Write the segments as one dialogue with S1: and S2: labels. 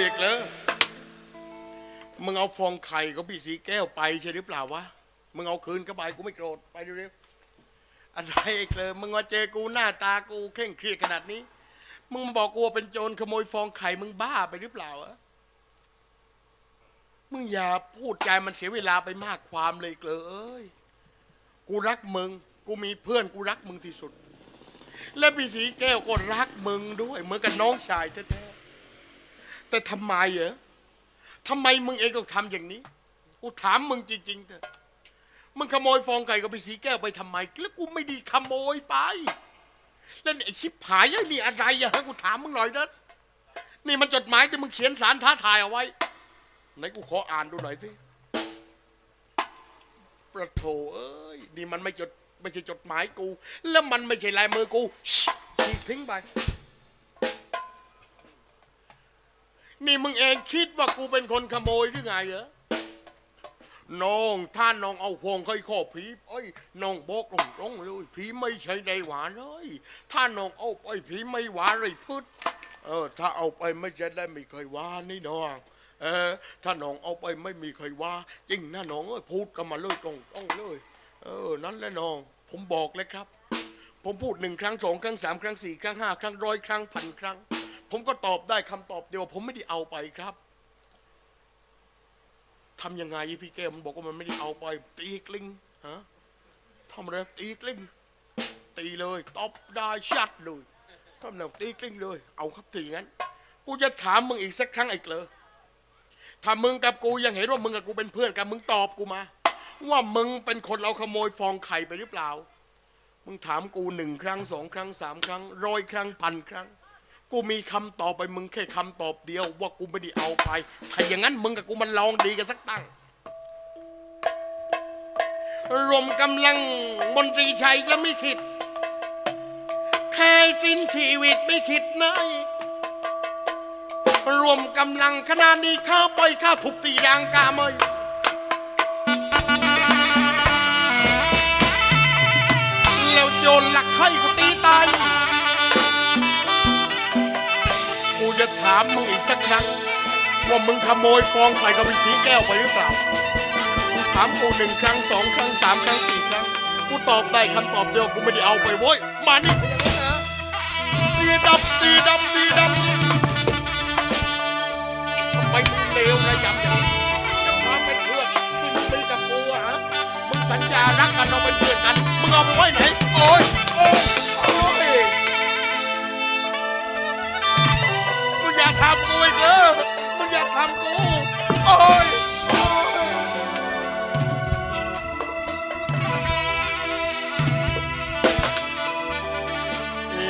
S1: เอกเลยมึงเอาฟองไข่ของพี่สีแก้วไปใช่หรือเปล่าวะ มึงเอาคืนเข้าไปกูไม่โกรธไปเร็วๆอะไรเอกเลยมึงมาเจอกูหน้าตากูเคร่งเครียดขนาดนี้ มึงมาบอกกูว่าเป็นโจรขโมยฟองไข่มึงบ้าไปหรือเปล่าอะมึงอย่าพูดใจมันเสียเวลาไปมากความเลยเกลยเอ้ย กูรักมึง กูมีเพื่อนกูรักมึงที่สุด และพี่สีแก้วก็รักมึงด้วยเหมือนกับน้องชายแท้ๆ แต่ทำไมเหรอทำไมมึงเองต้องทำอย่างนี้ กูถามมึงจริงๆเถอะ มึงขโมยฟองไก่กับพี่สีแก้วไปทำไม แล้วกูไม่ดีขโมยไป แล้วไอ้ชิบหายยังมีอะไรอะฮะกูถามมึงหน่อยนะนี่มันจดหมายที่มึงเขียนสารท้าทายเอาไว้ ไหนกูขออ่านดูหน่อยสิประโถเอ้ย นี่มันไม่จดไม่ใช่จดหมายกู แล้วมันไม่ใช่ลายมือกูฉีกทิ้งไป นี่มึงเองคิดว่ากูเป็นคนขโมยหรือไงเหรอน้องถ้านน้องเอาห่วงเคยข้อผีเอ้ยน้องบอกตรงๆเลยผีไม่ใช่ในหวานเลยถ้านน้องเอาไปผีไม่หวานเลยพุดเออ ถ้าเอาไปไม่จะได้ไม่เคยว่านี่น้องเออ ถ้าน้องเอาไปไม่มีใครว่า จริงนะน้องเอ้ยพูดกันมาเลยตรงๆเลย เออ นั่นแหละน้อง ผมบอกเลยครับ ผมพูดหนึ่งครั้งสองครั้งสามครั้งสี่ครั้งห้าครั้งร้อยครั้งพันครั้ง ผมก็ตอบได้คำตอบเดียวผมไม่ได้เอาไปครับทำยังไงพี่แก้มันบอกว่ามันไม่ได้เอาไป ตีกลิ้งฮะทำอะไรตีกลิ้งตีเลยตอบได้ชัดเลยทำแนวตีกลิ้งเลย เอาครับทีงั้น กูจะถามมึงอีกสักครั้งอีกเลยถ้ามึงกับกูยังเห็นว่ามึงกับกูเป็นเพื่อนกัน มึงตอบกูมา ว่ามึงเป็นคนเอาขโมยฟองไข่ไปหรือเปล่า มึงถามกูหนึ่งครั้งสองครั้งสามครั้งร้อยครั้งพันครั้ง กูมีคำตอบไปมึงแค่คำตอบเดียว ว่ากูไม่ได้เอาไป ถ้าอย่างนั้นมึงกับกูมันลองดีกันสักตั้ง รวมกำลังมนตรีชัยจะไม่คิดแค่สิ้นชีวิตไม่คิดนายรวมกำลังขนาดนี้ข้าปล่อยข้าทุบตียางกาเมยแล้วโยนหลักไข่กูตีตาย จะถามมึงอีกสักครั้ง ว่ามึงขโมยฟองไข่กับพี่สีแก้วไปหรือเปล่ามึงถามกูหนึ่งครั้งสองครั้งสามครั้งสี่ครั้ง กูตอบได้คำตอบเดียวกูไม่ได้เอาไปโว้ย มานี่ตีดับตีดับตีดับทำไมมึงเลวระยำอย่างนี้มาเป็นเพื่อนที่มึงมีกับกูอะฮะ มึงสัญญารักกันเราเป็นเพื่อนกัน มึงเอาไปไว้ไหน โอ้ยโอ้ย ทำกูอีกเหรอมึงอยากทำกูโอ้ยโอ้ย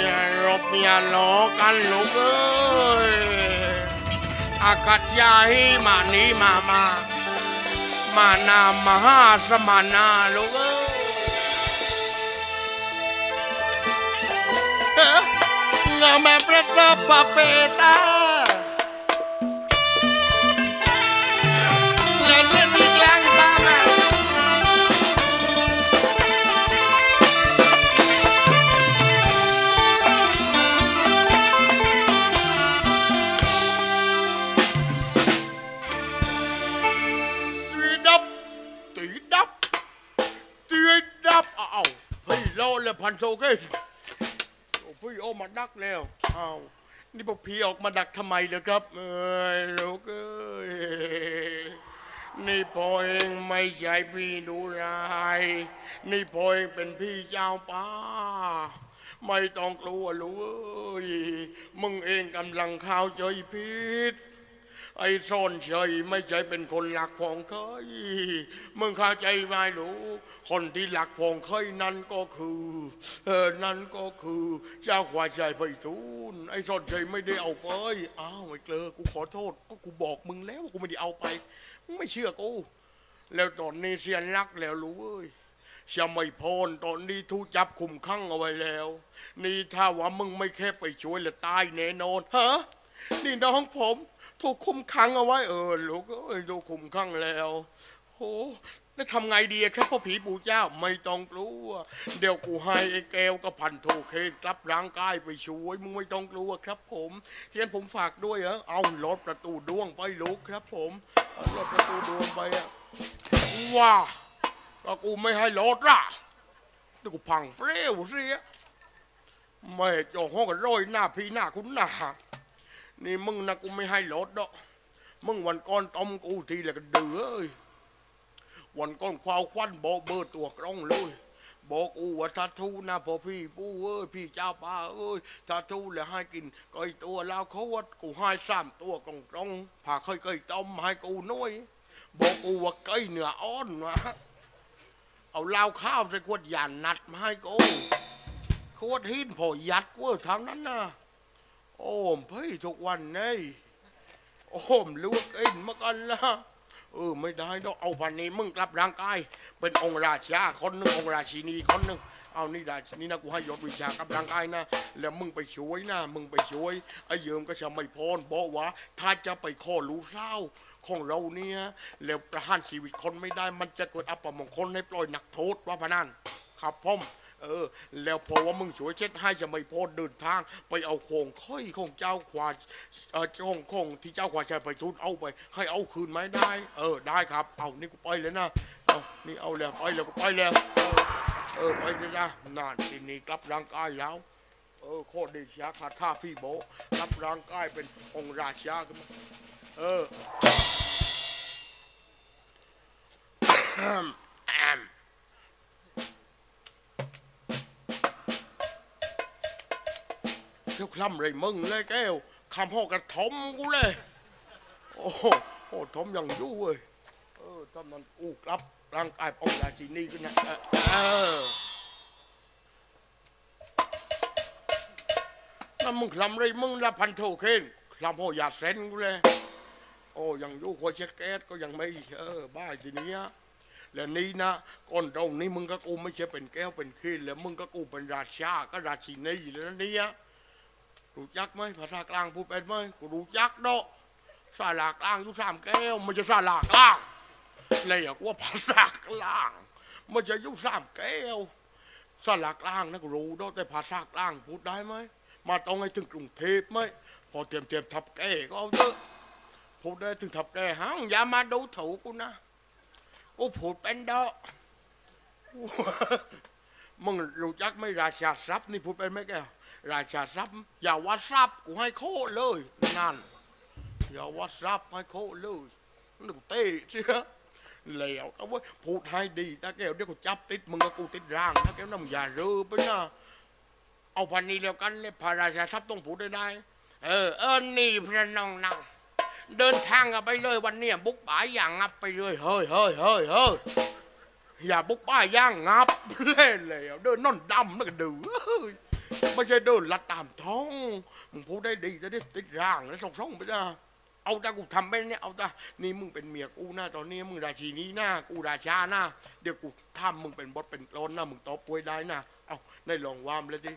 S1: อย่ารบอย่าล้อกันลูกเอ้ยอากาศยาให้มานี้มามา มานามหาสมานาลูกเอ้ยเอ้องาแม่ประสบปะเปตา พี่โลเลยพันโซเกตโอ้พี่โอมาดักแล้วอ้าวนี่พวกพี่ออกมาดักทำไมเลยครับ เอ้ยลูกเอ้ยนี่พ่อเองไม่ใช่พี่ดูราย นี่พ่อเองเป็นพี่เจ้าป่าไม่ต้องกลัวลูกเอ้ยมึงเองกำลังข้าวใจผิด ไอ้ซ่อนเฉยไม่ใช่เป็นคนหลักฟองเคยมึงเข้าใจไหมลูคนที่หลักฟองเคยนั่นก็คือเออนั่นก็คือเจ้าขวายใจไปทูลไอ้ซ่อนเฉยไม่ได้เอาไปอ้าวไอ้เกลอกูขอโทษก็กูบอกมึงแล้วว่ากูไม่ได้เอาไปมึงไม่เชื่อกูแล้วตอนนี้เสียนรักแล้วรู้เว้ยเสียไม่พรตอนนี้ถูจับคุมขังเอาไว้แล้ว นี่ถ้าว่ามึงไม่แค่ไปช่วยและตายแน่นอนฮะนี่น้องผม ถูกคุมขังเอาไว้ เออลูกเอ้ยถูกคุมขังแล้วโอ้แล้วทำไงดีครับพ่อผีปู่เจ้าไม่ต้องกลัว เดี๋ยวกูให้ไอ้แก้วกับพันโทเคนกลับร่างกายไปช่วยมึงไม่ต้องกลัวครับ ผมเทียนผมฝากด้วยเหรอเอารถประตูดวงไปลุกครับ ผมเอารถประตูดวงไปอะว้าก็กูไม่ให้รถละเดี๋ยวกูพังเปรี้ยวเสียไม่จองห้องกันร้อยหน้าพี่หน้าคุณหน้า นี่มึงนะกูไม่ให้รถดอกมึงวันก่อนต้มกูทีละกันเดือเอ้ยวันก้อนควาวควันบอกเบอร์ตัวกล้องเลยบอกอูว่าถ้าทูนะพอพี่ปู้เอ้ยพี่เจ้าป้าเอ้ยถ้าทูแล้วให้กินก้อยตัวแล้วเขาวัดกูให้สามตัวกล้องกองผ่าเคยเคยต้มให้กูน้อยบอกกูว่าไก่เหนืออ่อนวะเอาเหล้าข้าวใส่ขวดยานนัดมาให้กูขวดหินพอยัดเว้ยทางนั้นนะ โอ้มพี่ทุกวันนี่โอ้มลวกเอ็นมากันละเออไม่ได้ต้องเอาพันนี้มึงกลับร่างกาย เป็นองค์ราชาคนหนึ่งองค์ราชินีคนหนึ่งเอานี่ราชินีนะกูให้ยศวิชากลับร่างกายนะ แล้วมึงไปช่วยนะมึงไปช่วยไอ้เยิมก็จะไม่พรบอกว่า ถ้าจะไปข้อรู้เศร้าของเราเนี่ยแล้วประหารชีวิตคนไม่ได้มันจะเกิดอัปมงคลให้ปล่อยนักโทษว่าพนันครับพ่อม เออ แล้วพอว่ามึงช่วยเช็ดให้จะไม่โพดเดินทาง ไปเอาโคงค่อยของเจ้าขวาเออของของที่เจ้าขวาชัยไปทุนเอาไป ให้เอาคืนไหมได้ เออได้ครับ เอานี่กูไปเลยนะเอานี่เอาแล้วไปแล้วกูไปแล้ว เออไปเลยนะนานทีนี้กลับร่างกายแล้วเออโคตรเดชะคาถาพี่โบกลับร่างกายเป็นองค์ราชาขึ้นมาเออ ยวคล่ำไรมึงเลยแก้วคำพ่อกระทมกูเลย โอ้โหโอ้ทมอย่างยู่เว้ยเออทำนั้นอู้กลับร่างกายปองราชินีขึ้นนะเออเออนั่นมึงคลำไรมึงละพันโทเคนคลำพ่ออยาเซนกูเลย โอ้ยังยู่คอยเช็คแก๊สก็ยังไม่เออบ้าทีเนี้ยแล้วนี่นะก่อนตรงนี้มึงก็กูไม่ใช่เป็นแก้วเป็นขี้แล้วมึงก็กูเป็นราชาก็ราชินีแล้วนะเนี่ย รู้จักไหมภาษากลางพูดเป็นไหมกูรู้จักเนาะสาลากลางอยู่สามแก้วมันจะสาลากลางเลยอยากว่าภาษากลาง มันจะอยู่สามแก้วสาลากลางนะกูรู้เนาะแต่ภาษากลางพูดได้ไหมมาต้องให้ถึงกรุงเทพไหมพอเตรียมเตรียมทับแก้ก็เอาเถอะพูดได้ถึงทับแก้ห้างอย่ามาดูถูกกูนะกูพูดเป็นด้อมึงรู้จักไหมราชาทรัพย์นี่พูดเป็นไหมแกว ราชาทรัพย์ อย่าวัดทรัพย์กูให้โคเลยนั่นอย่าวัดทรัพย์ให้โคเลยหนึกเต้เชียแล้วก็ว่าพูดให้ดีตาแก้วเดี๋ยวกูจับติดมึงกับกูติดร่างตาแก้วน้ำอย่าเรือไปนะเอาพันนี้แล้วกันเลยพระราชาทรัพย์ต้องพูดได้ได้ เออ เออนี่พระน้องนางเดินทางกันไปเลยวันนี้บุกป่าอย่างงับไปเลยเฮ้ยเฮ้ยเฮ้ยเฮ้ยอย่าบุกป้ายย่างงับเล่นแล้วเดินนอนดำแล้วก็ดื้อ ไม่ใช่เดินลัดตามท้องมึงพูดได้ดีจะได้ติดร่างแล้วส่งส่งไปนะเอาต่กูทำไปเนี่ยเอาต่นี่มึงเป็นเมียกูหนะตอนนี้มึงราชีนี้นะกูราชานะเดี๋ยวกูทำมึงเป็นบดเป็นกลอนนะมึงตอบป่วยได้นะเอาในลองวามเลยดิง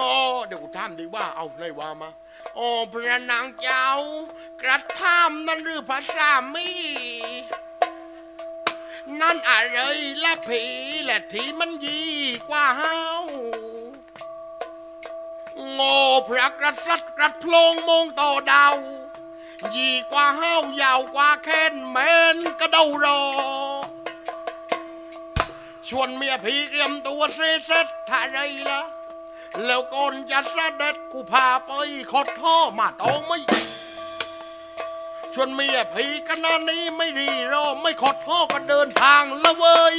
S1: อเดี๋ยวกูทำดีว่าเอาในวามาโอ้พระนางเจ้ากระทำนั่นหรือภาษามี นั่นอะไรละผีและที่มันยีกว่าเฮาโง่พระกษัตริย์กระโพลงมงต่อดาวยีกว่าเฮายาวกว่าแค้นแมนกระเดารอ ชวนเมียผีเตรียมตัวเซเซ็ตท่าไรละแล้วก่อนจะเสด็จกูพาไปขดท่อมาตองไม่ ชวนเมียผีกันนานนี้ไม่รีรอไม่ขอดท่อก็เดินทางละเว้ย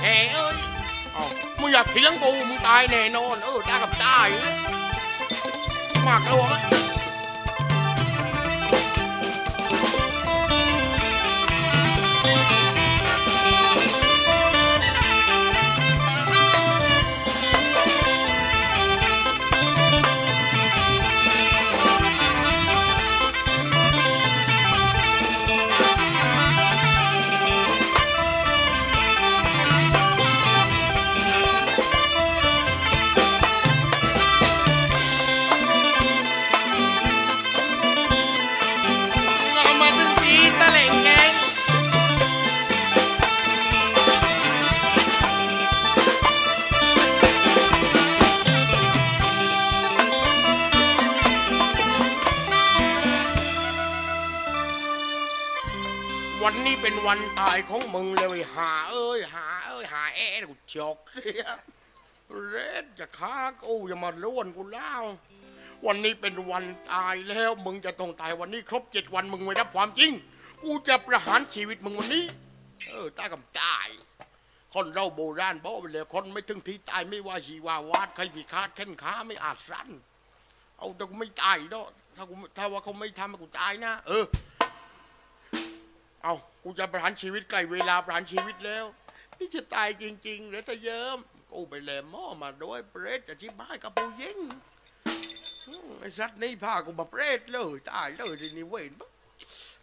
S1: แห่เอ้ยเอ้ามึงอย่าเถียงกูมึงตายแน่นอน เออตายกับตายมากแล้วมั้ย วันตายของมึงเลยหาเอ้ยหาเอ้ยหาแอะกูจอกเสียเรดจะฆ่ากูอย่ามาล้วนกูแล้ววันนี้เป็นวันตายแล้วมึงจะต้องตายวันนี้ครบเจ็ดวันมึงไม่รับความจริง กูจะประหารชีวิตมึงวันนี้ เออตายกับตาย คนเราโบราณบอกไปเลยคนไม่ถึงที่ตายไม่ว่าชีวาวาดใครพิฆาตแข้นขาไม่อาจสั้นเอาแต่กูไม่ตายเนาะถ้ากูถ้าว่าเขาไม่ทำกูตายนะ เออ เอา กูจะประหารชีวิตใกล้เวลาประหารชีวิตแล้ว นี่จะตายจริงๆแล้วถ้าเยิ้มกูไปแหลมหม้อมาด้วยเปรตจะชิบหายกับผู้ยิงอืมไอ้สัตว์นี่พากูมาเปรตเลยตายเลยทีนี้เว้นปะ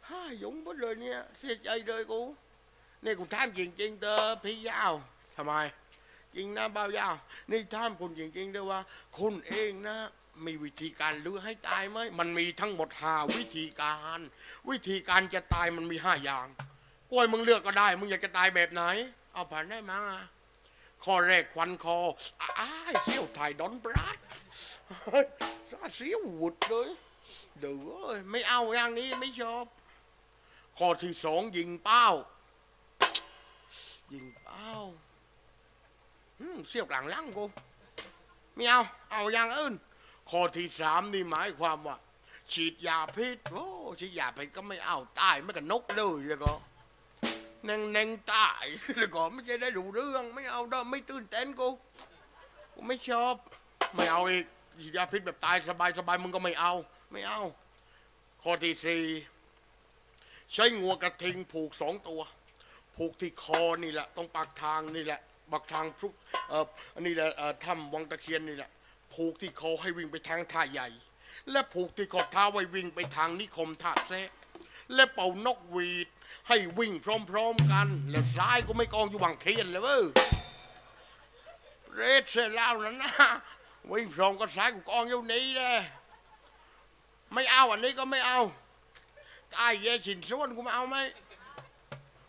S1: ฮ่าหยงหมดเลยเนี่ยเสียใจเลยกูนี่กูถามจริงๆเด้อพี่ยาวทำไม จริงนะบ่าวยาว นี่ถามคุณจริงๆเด้อว่า คุณเองนะ มีวิธีการลือให้ตายไหมมันมีทั้งหมดห้าวิธีการ วิธีการจะตายมันมีห้าอย่างกล้วยมึงเลือกก็ได้ มึงอยากจะตายแบบไหน เอาผ่านได้มาข้อแรกควันคออ้ายเขี้ยวถ่ายดอนบรัดเฮ้ยซาเสียวหวุดเลยเดี๋ยวเอ้ยไม่เอาอย่างนี้ไม่ชอบข้อที่สองยิงเป้า ยิงเป้าเสียวกลางลังกูไม่เอา เอาอย่างอื่น ข้อที่สามนี่หมายความว่า ฉีดยาพิษโอ้ฉีดยาพิษก็ไม่เอาตายไม่กับนกเลยแล้วก็เน่งเน่งตายแล้วก็ไม่ใช่ได้รู้เรื่อง ไม่เอาด้ไม่ตื่นเต้นกูกูไม่ชอบ ไม่เอาอีกฉีดยาพิษแบบตายสบายสบายมึงก็ไม่เอา ไม่เอา ข้อที่สี่ใช้งัวกระทิงผูกสองตัว ผูกที่คอนี่แหละตรงปากทางนี่แหละปากทางพรุเอ่ออันนี้แหละถ้ำวังตะเคียนนี่แหละ ผูกที่คอให้วิ่งไปทางท่าใหญ่ และผูกที่ข้อเท้าไว้วิ่งไปทางนิคมท่าแซะและเป่านกหวีด ให้วิ่งพร้อมๆกัน และซ้ายก็ไม่กองอยู่บังเคียนเลยเว้ยเรดเสร็จแล้วนะนะวิ่งพร้อมกับสายกูกองอยู่นี้เลยไม่เอาอันนี้ก็ไม่เอาตายแย่ฉินส่วนกูไม่เอาไหม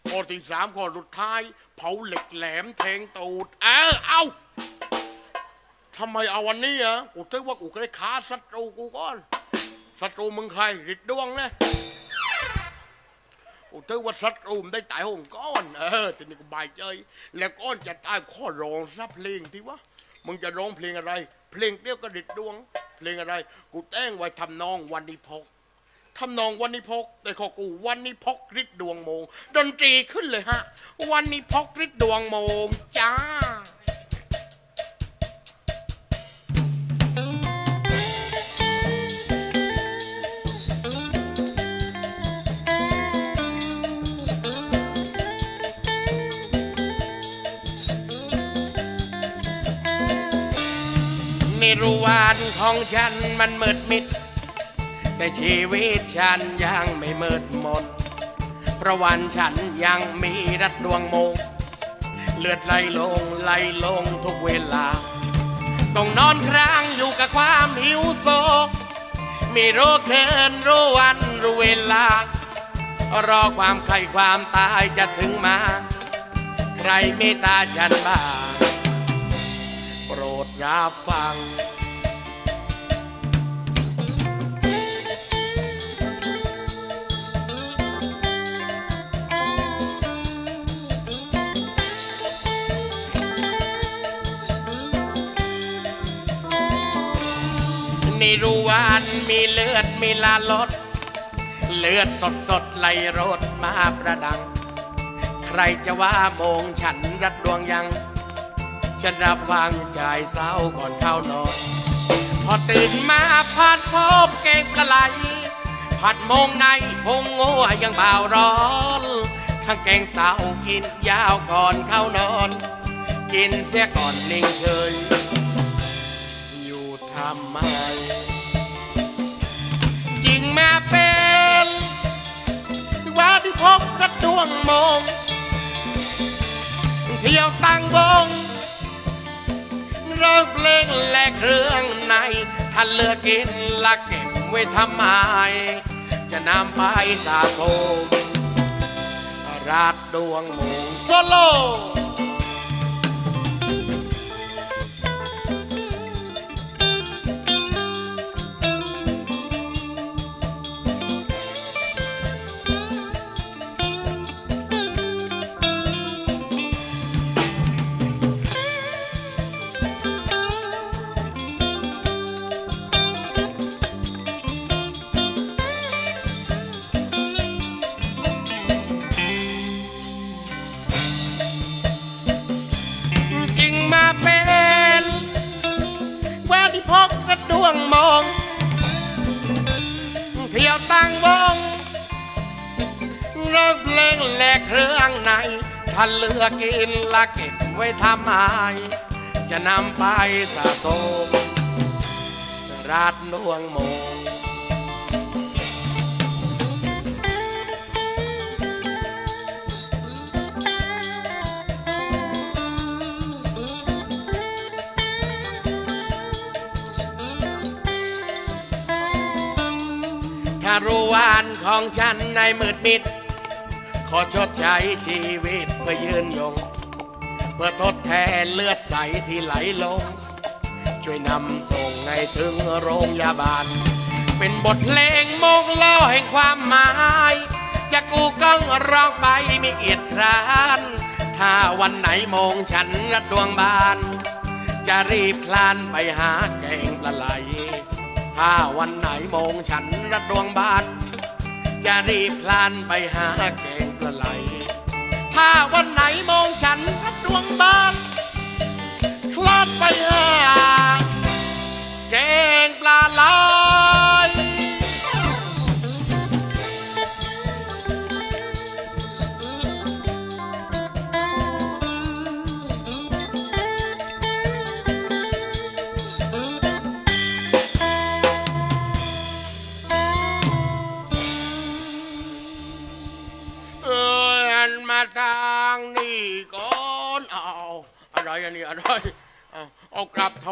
S1: ข้อที่สามข้อสุดท้าย เผาเหล็กแหลมแทงตูดเออเอา ทำไมเอาวันนี้อะกูถือว่ากูเคยฆ่าศัตรูกูก่อนศัตรูมึงใครริดดวงนะกูถือว่าศัตรูมันได้ตายหงก้อนเออทีนี้กูบายใจแล้วก้อนจะตายข้อร้องซับเพลงที่วะมึงจะร้องเพลงอะไร เพลงเดียวกับริดดวง เพลงอะไร กูแต่งไว้ทำนองวันนี้พกทำนองวันนี้พก แต่ขอกูวันนี้พกริดดวงโมง ดนตรีขึ้นเลยฮะ วันนี้พกริดดวงโมงจ้า ม่รู้วันของฉันมันมืดมิด แต่ชีวิตฉันยังไม่มืดมนเพราะวันฉันยังมีรัดดวงโมง เลือดไหลลงไหลลงทุกเวลา ต้องนอนครางอยู่กับความหิวโซมีรู้เคินรู้วันรู้เวลา รอความใครความตายจะถึงมา ใครเมตตาฉันบ้าง รดรับฟัง นี่รู้วันมีเลือดมีลาลด เลือดสดสดๆไหลรดมาประดัง ใค
S2: รจะว่าโมงฉันรัดดวงยัง ฉันรับวางใจเศร้าก่อนเข้านอน พอตื่นมาผัดพบแกงปลาไหลผัดโมงในพงงัวยังเบาร้อนทั้งแกงเต่ากินยาวก่อนเข้านอน กินเสียก่อนนิ่งเฉยอยู่ทำไมจริงมาเป็นว่าที่พบกระดวงโมงเที่ยวตั้งวง ร้องเพลงและเครื่องใน ถ้าเลือกกินละเก็บไว้ทำไม จะนำไปสะสมราดดวงหมูโซโล มองเที่ยวตั้งวงร้องเพลงแหลกเครื่องในถ้าเลือกกินละเก็บไว้ทำไมจะนำไปสะสมราดนวงโมง ถ้ารวานของฉันในมืดมิด ขอชดใช้ชีวิตเพื่อยืนยง เพื่อทดแทนเลือดใสที่ไหลลง ช่วยนำส่งให้ถึงโรงยาบาล เป็นบทเพลงโมกเล่าแห่งความหมายจะกูก้องร้องไปมีเกียรติคร้าน ถ้าวันไหนโมงฉันระดวงบาน จะรีบคลานไปหาแกงปลาไหล ถ้าวันไหนมองฉันระดวงบาน จะรีบพลานไปหาแกงปลาไหล ถ้าวันไหนมองฉันระดวงบาน คลานไปหา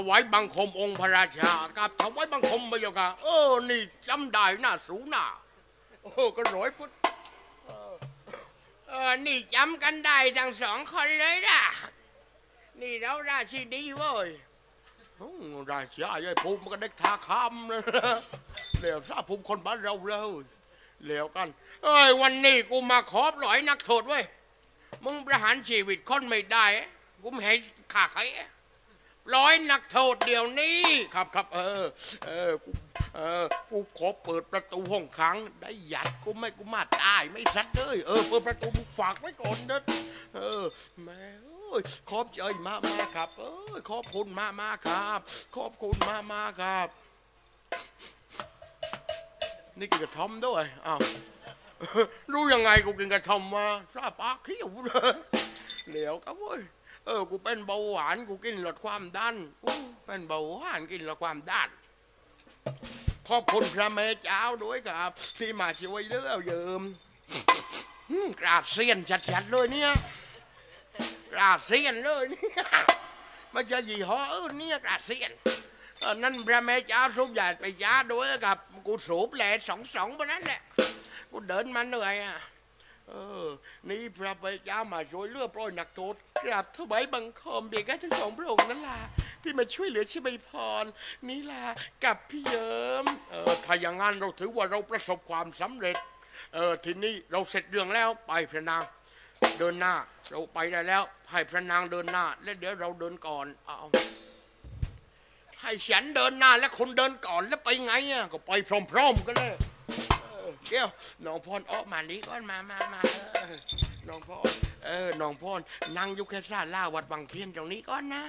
S1: วายบังคมองค์พระราชากับถวายบังคมไปยังกะเออนี่จำได้หน้าสูงหน้าโอ้ก็ร้อยพุทธ
S3: เออนี่จำกันได้ทั้งสองคนเลยนะนี่เราราชินีเว้ย
S1: โอ้ราชาใหญ่ภูมิมันก็เด็กทาคำนะเหลวซาภูมิคนบ้านเราเลยเหลวกัน เอ้ยวันนี้กูมาขอบร้อยนักโทษเว้ยมึงประหารชีวิตคนไม่ได้กูไม่ให้ฆ่าใคร ร้อยนักโทษเดี๋ยวนี้ครับครับเออ เออกูเออกูขอเปิดประตูห้องขัง ได้หยัดกูไม่กูมาตายไม่สัตว์เลยเออเปิดประตูมึงฝากไว้ก่อนเด้อเออแม่เอ้ยขอบใจมากมาครับเออขอบคุณมากมาครับ ขอบคุณมากมาครับ นี่กินกระท่อมด้วยอ้าวรู้ยังไงกูกินกระท่อมมาซาปากเขี้ยวเลยเหลวครับเว้ย เออ กูเป็นเบาหวานกูกินลดความดันกูเป็นเบาหวานกินลดความดันขอบคุณพระแม่เจ้าด้วยครับ ที่มาช่วยเหลือเยิมอืมกราบเซียนชัดๆเลยเนี่ยกราบเซียนเลยเนี่ยไม่ใช่ยี่ห้ออื่นเนี่ยกราบเซียนเออนั่นพระแม่เจ้าสูบยาไปยาด้วยกับ กูสูบแหละสองสองไปนั้นแหละกูเดินมาเหนื่อยอะ เออ นี่พระพุทธเจ้ามาช่วยเลือโปรยนักโทษกราบถวายบังคมเบียกทั้งสองพระองค์นั่นล่ะที่มาช่วยเหลือชิบยพร นี่ล่ะกับพี่เยิมเออถ้าอย่างนั้นเราถือว่าเราประสบความสำเร็จ เออทีนี้เราเสร็จเรื่องแล้วไปพระนาง เดินหน้า เราไปได้แล้วให้พระนางเดินหน้า แล้วเดี๋ยวเราเดินก่อนเอาให้ฉันเดินหน้าแล้วคนเดินก่อนแล้วไปไงอะก็ไปพร้อม ๆกันเลย เดี๋ยวน้องพรออกมานี้ก่อนมามามาเออน้องพรเออน้องพ่อนั่งอยู่แค่ซาลาวัดบางเพียนตรงนี้ก่อนนะ